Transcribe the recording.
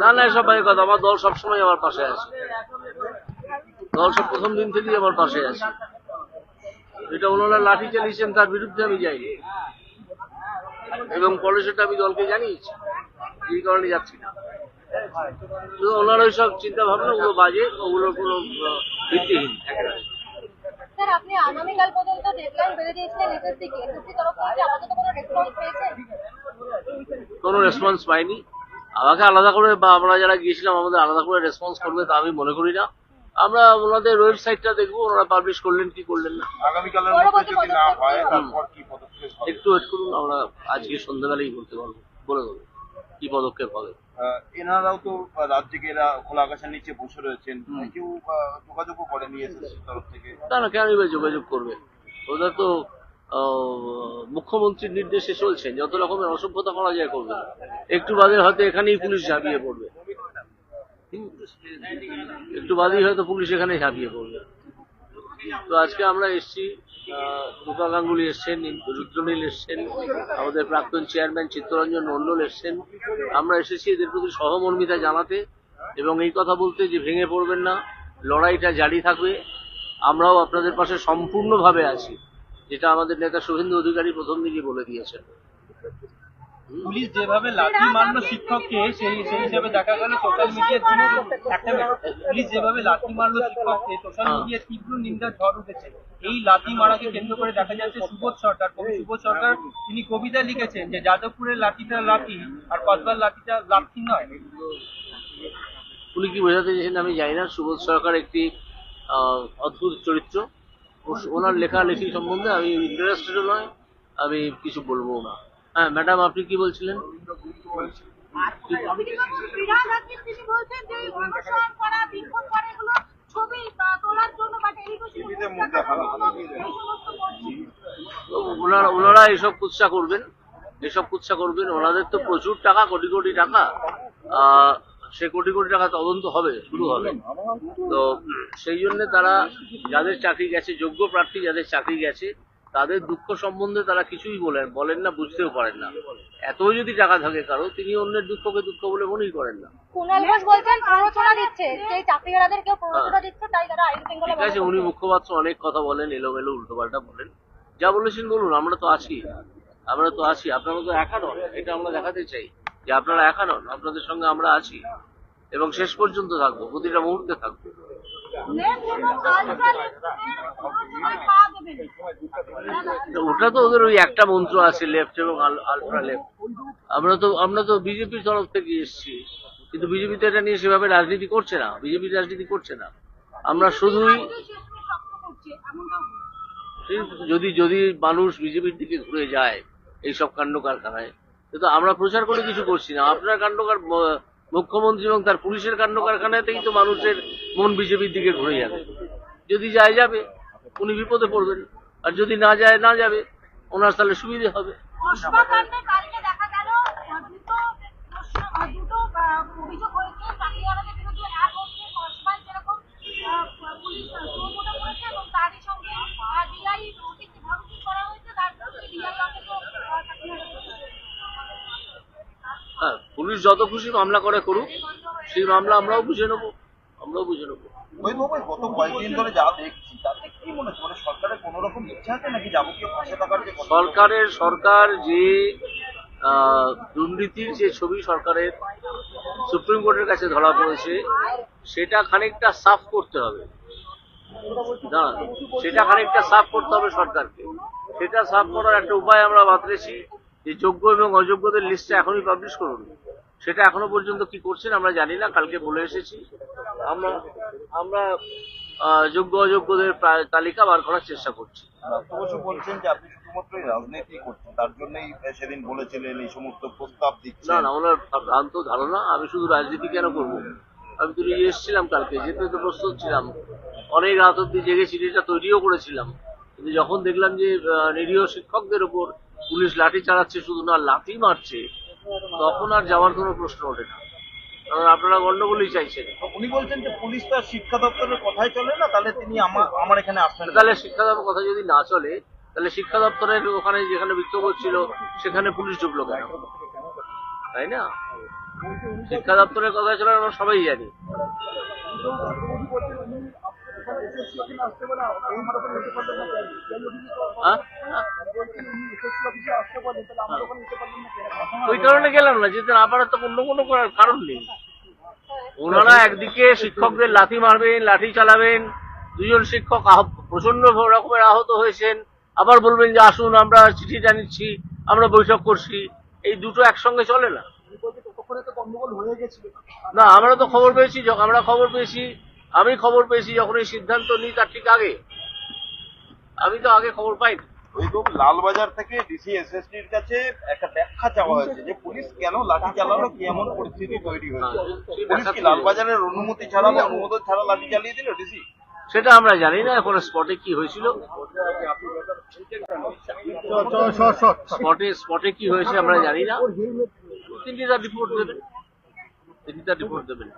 না না এসব ভাই কথা আমার দল সবসময় আমার পাশে আছে। দল সব প্রথম দিন থেকেই আমার পাশে আছে। এটা ওনারা লাঠি চালিয়েছেন তার বিরুদ্ধে আমি যাইনি। এবং পরে সেটা আমি দলকে জানিয়েছি এই কারণে যাচ্ছি না। ওনার ওই সব চিন্তা ভাবনা ওগুলো বাজে ওগুলোর কোনো ভিত্তিহীন একেবারে। স্যার আপনি আগামীকাল পর্যন্ত ডেডলাইন বেড়ে দিয়েছিলেন এসএসসি কে এসএসসি তরফ থেকে আপাতত কোনো রেসপন্স পেয়েছেন? কোনো রেসপন্স পাইনি। আমাকে আলাদা করে বা আমরা যারা গিয়েছিলাম আমাদের আলাদা করে রেসপন্স করবে তা আমি মনে করি না। আমরা ওনাদের ওয়েবসাইটটা দেখব ওনারা পাবলিশ করলেন কি করলেন না। আগামীকালের মধ্যে যদি না হয় তারপর কি পদক্ষেপ হবে? একটু ওয়েট করুন আমরা আজকে সন্ধ্যাবেলায় বলতে পারব। বলে দেবো কি পদক্ষেপ হবে। এনারাও তো রাত থেকে এরা খোলা আকাশের নিচে বসে রয়েছেন। কেউ যোগাযোগও করেনি এসএসসি তরফ থেকে। না না কেন এবার যোগাযোগ করবে? ওদের তো মুখ্যমন্ত্রীর নির্দেশে চলছেন যত রকমের অসভ্যতা করা যায় করবে একটু বাদে হয়তো এখানেই পুলিশ ঝাঁপিয়ে পড়বে। একটু বাদেই হয়তো পুলিশ এখানে ঝাঁপিয়ে পড়বে। তো আজকে আমরা এসছি রূপা গাঙ্গুলি এসছেন, রুদ্রনীল এসছেন, আমাদের প্রাক্তন চেয়ারম্যান চিত্তরঞ্জন মণ্ডল এসছেন। আমরা এসেছি এদের প্রতি সহমর্মিতা জানাতে এবং এই কথা বলতে যে ভেঙে পড়বেন না, লড়াইটা জারি থাকবে। আমরাও আপনাদের পাশে সম্পূর্ণভাবে আছি। যেটা আমাদের নেতা শুভেন্দু অধিকারী প্রথম দিকে বলে দিয়েছেন। পুলিশ যেভাবে লাঠি মারলো শিক্ষককে সেই সেই হিসাবে দেখা গেল সোশ্যাল একটা পুলিশ যেভাবে লাঠি মারলো শিক্ষককে সোশ্যাল। মিডিয়ায় তীব্র নিন্দার ঝড় উঠেছে। এই লাঠি মারাকে কেন্দ্র করে দেখা যাচ্ছে সুবোধ সরকার কবি সুবোধ সরকার তিনি কবিতা লিখেছেন যে যাদবপুরের লাঠিটা লাঠি আর কসবার লাঠিটা লাঠি নয়? উনি কি বোঝাতে চেয়েছেন আমি জানি না। সুবোধ সরকার একটি আহ, অদ্ভুত চরিত্র। ওনার লেখালেখি সম্বন্ধে আমি ইন্টারেস্টেডও নয় আমি কিছু বলব না। হ্যাঁ ম্যাডাম আপনি কি বলছিলেন? ওনারা ওনারা এসব কুৎসা করবেন এসব কুৎসা করবেন। ওনাদের তো প্রচুর টাকা কোটি কোটি টাকা। আহ, সে কোটি কোটি টাকা তদন্ত হবে শুরু হবে। তো সেই জন্য তারা যাদের চাকরি গেছে যোগ্য প্রার্থী যাদের চাকরি গেছে তাদের দুঃখ সম্বন্ধে তারা কিছুই বলেন বলেন না বুঝতেও পারেন না। এত যদি টাকা থাকে কারও তিনি অন্যের দুঃখকে দুঃখ বলে মনেই করেন না। কুণাল ঘোষ বলছেন প্ররোচনা দিচ্ছে যে চাকরিহারাদের কেউ প্ররোচনা দিচ্ছে তাই তারা আইন শৃঙ্খলা ঠিক আছে উনি মুখপাত্র অনেক কথা বলেন এলো এলোমেলো উল্টোপাল্টা বলেন। যা বলেছেন বলুন আমরা তো আছি। আমরা তো আছি আপনারা তো একা নয় এটা আমরা দেখাতে চাই। যে আপনারা একা নন, আপনাদের সঙ্গে আমরা আছি এবং শেষ পর্যন্ত থাকব, প্রতিটা মুহূর্তে থাকব। ওটা তো ওদের ওই একটা মন্ত্র আছে লেফট এবং আলট্রা লেফট আমরা তো আমরা তো বিজেপির তরফ থেকে এসেছি, কিন্তু বিজেপি তো এটা নিয়ে সেভাবে রাজনীতি করছে না, বিজেপি রাজনীতি করছে না। আমরা শুধুই যদি যদি মানুষ বিজেপির দিকে ঘুরে যায়, এইসব কাণ্ড কারখানায় কিন্তু আমরা প্রচার করে কিছু করছি না। আপনার কাণ্ড কার- ম- মুখ্যমন্ত্রী এবং তার পুলিশের কাণ্ড কারখানাতেই তো মানুষের মন বিজেপির দিকে ঘুরে যাবে। যদি যায় যাবে। উনি বিপদে পড়বেন। আর যদি না যায় না যাবে। ওনার তাহলে সুবিধে হবে। গেল আহ, দুটো প্রশ্ন আহ, দুটো আহ, অভিযোগ হয়েছে চাকরিহারাদের বিরুদ্ধে এক হচ্ছে কসবায় যেরকম আহ, পুলিশ সুমোটো করেছে এবং তারই সঙ্গে ডিআই নোটিশ ভাবুকি করা হয়েছে তার বিরুদ্ধে ডিআই অফিসও হ্যাঁ পুলিশ যত খুশি মামলা করে করুক সেই মামলা আমরাও বুঝে নেব আমরাও বুঝে নেব। গত কয়েকদিন ধরে যা দেখছি তাতে কি মনে হচ্ছে? মানে সরকারের কোনো রকম ইচ্ছা আছে নাকি যাবতীয় পাশে থাকার যে সরকারের সরকার যে দুর্নীতির যে ছবি সরকারের সুপ্রিম কোর্টের কাছে ধরা পড়েছে সেটা খানিকটা সাফ করতে হবে। সেটা খানিকটা সাফ করতে হবে সরকারকে। সেটা সাফ করার একটা উপায় আমরা বাতলেছি যে যোগ্য এবং অযোগ্যদের লিস্টটা এখনই পাবলিশ করুন। সেটা এখনও পর্যন্ত কি করছেন আমরা জানি না কালকে বলে এসেছি। আমরা আমরা যোগ্য অযোগ্যদের তালিকা বার করার চেষ্টা করছি। বলছেন যে আপনি শুধুমাত্র রাজনীতি করছেন তার জন্যই সেদিন বলেছিলেন এই সমস্ত প্রস্তাব দিচ্ছেন। না ওনার ভ্রান্ত ধারণা আমি শুধু রাজনীতি কেন করব? আমি তো নিজে এসেছিলাম কালকে যেতে তো প্রস্তুত ছিলাম। অনেক রাত অব্দি জেগে সিডিটা তৈরিও করেছিলাম। কিন্তু যখন দেখলাম যে নিরীহ শিক্ষকদের উপর পুলিশ লাঠি চালাচ্ছে শুধু না লাঠি মারছে তখন আর যাওয়ার কোনো প্রশ্ন ওঠে না। কারণ আপনারা গন্ডগোলই চাইছেন। উনি বলছেন যে পুলিশ তো আর শিক্ষা দপ্তরের কথাই চলে না তাহলে তিনি আমার আমার এখানে আসবেন তাহলে শিক্ষা দপ্তর কথা যদি না চলে তাহলে শিক্ষা দপ্তরের ওখানে যেখানে বিক্ষোভ হচ্ছিল সেখানে পুলিশ ঢুকলো কেন? তাই না? শিক্ষা দপ্তরের কথা ছিল আমরা সবাই জানি। ওই কারণে গেলাম না যেতে না পারার তো অন্য কোনো করার কারণ নেই। ওনারা একদিকে শিক্ষকদের লাথি মারবেন লাঠি চালাবেন দুজন শিক্ষক আহ- প্রচণ্ড রকমের আহত হয়েছেন। আবার বলবেন যে আসুন আমরা চিঠি জানিচ্ছি আমরা বৈঠক করছি। এই দুটো একসঙ্গে চলে না? না আমরা তো খবর পেয়েছি যখন আমরা খবর পেয়েছি। আমি খবর পেয়েছি যখন এই সিদ্ধান্ত নিই তার ঠিক আগে। আমি তো আগে খবর পাইনি। ওই লালবাজার থেকে ডিসি এসএসটির কাছে একটা ব্যাখ্যা চাওয়া হয়েছে যে পুলিশ কেন লাঠি চালালো কি এমন পরিস্থিতি তৈরি হয়েছে? হ্যাঁ, পুলিশ কি লালবাজারের অনুমতি ছাড়া বা অনুমোদন ছাড়া লাঠি চালিয়ে দিল ডিসি? সেটা আমরা জানি না এখন স্পটে কি হয়েছিল। স্পটে স্পটে কি হয়েছে আমরা জানি না। তিনি তার রিপোর্ট দেবেন তিনি তার রিপোর্ট দেবেন